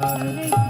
হরে